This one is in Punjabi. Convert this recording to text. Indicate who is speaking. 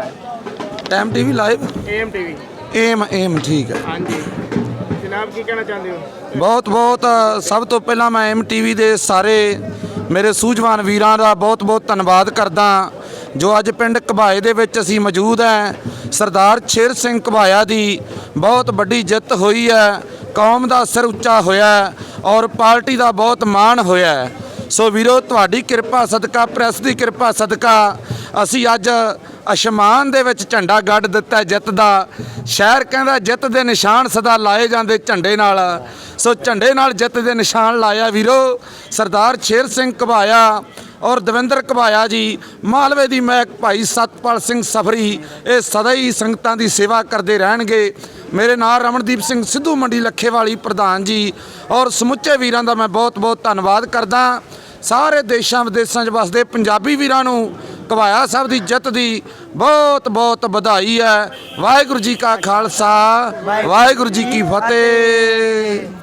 Speaker 1: Live.
Speaker 2: Time TV live?
Speaker 1: AM TV
Speaker 2: aim aim ਠੀਕ ਹੈ।
Speaker 1: ਹਾਂਜੀ। ਜਨਾਬ ਕੀ ਕਹਿਣਾ ਚਾਹੁੰਦੇ ਹੋ?
Speaker 2: ਬਹੁਤ ਬਹੁਤ ਸਭ ਤੋਂ ਪਹਿਲਾਂ ਮੈਂ ਐਮ ਟੀਵੀ ਦੇ ਸਾਰੇ ਮੇਰੇ ਸੂਝਵਾਨ ਵੀਰਾਂ ਦਾ ਬਹੁਤ ਬਹੁਤ ਧੰਨਵਾਦ ਕਰਦਾ ਜੋ ਅੱਜ ਪਿੰਡ ਘਬਾਏ ਦੇ ਵਿੱਚ ਅਸੀਂ ਮੌਜੂਦ ਹੈ ਸਰਦਾਰ ਸ਼ੇਰ ਸਿੰਘ ਘਬਾਇਆ ਦੀ ਬਹੁਤ ਵੱਡੀ ਜਿੱਤ ਹੋਈ ਹੈ। ਕੌਮ ਦਾ ਸਿਰ ਉੱਚਾ ਹੋਇਆ ਔਰ ਪਾਰਟੀ ਦਾ ਬਹੁਤ ਮਾਣ ਹੋਇਆ ਸੋ ਵੀਰੋ ਤੁਹਾਡੀ ਕਿਰਪਾ ਸਦਕਾ ਪ੍ਰੈਸ ਦੀ ਕਿਰਪਾ ਸਦਕਾ ਅਸੀਂ ਅੱਜ ਅਸ਼ਮਾਨ ਦੇ ਵਿੱਚ ਝੰਡਾ ਗੱਡ ਦਿੱਤਾ ਜਿੱਤ ਦਾ। ਸ਼ਹਿਰ ਕਹਿੰਦਾ ਜਿੱਤ ਦੇ ਨਿਸ਼ਾਨ ਸਦਾ ਲਾਏ ਜਾਂਦੇ ਝੰਡੇ ਨਾਲ। ਸੋ ਝੰਡੇ ਨਾਲ ਜਿੱਤ ਦੇ ਨਿਸ਼ਾਨ ਲਾਇਆ ਵੀਰੋ, ਸਰਦਾਰ ਸ਼ੇਰ ਸਿੰਘ ਘਬਾਇਆ ਔਰ ਦਵਿੰਦਰ ਘਬਾਇਆ ਜੀ। ਮਾਲਵੇ ਦੀ ਮਹਿਕ ਭਾਈ ਸਤਪਾਲ ਸਿੰਘ ਸਫਰੀ, ਇਹ ਸਦਾ ਹੀ ਸੰਗਤਾਂ ਦੀ ਸੇਵਾ ਕਰਦੇ ਰਹਿਣਗੇ। ਮੇਰੇ ਨਾਲ ਰਮਨਦੀਪ ਸਿੰਘ ਸਿੱਧੂ ਮੰਡੀ ਲੱਖੇਵਾਲੀ ਪ੍ਰਧਾਨ ਜੀ ਔਰ ਸਮੁੱਚੇ ਵੀਰਾਂ ਦਾ ਮੈਂ ਬਹੁਤ ਬਹੁਤ ਧੰਨਵਾਦ ਕਰਦਾ। ਸਾਰੇ ਦੇਸ਼ਾਂ ਵਿਦੇਸ਼ਾਂ 'ਚ ਵਸਦੇ ਪੰਜਾਬੀ ਵੀਰਾਂ ਨੂੰ ਘਵਾਇਆ ਸਾਹਿਬ ਦੀ ਜਿੱਤ ਦੀ ਬਹੁਤ ਬਹੁਤ ਵਧਾਈ ਹੈ। ਵਾਹਿਗੁਰੂ ਜੀ ਕਾ ਖਾਲਸਾ ਵਾਹਿਗੁਰੂ ਜੀ ਕੀ ਫਤਿਹ।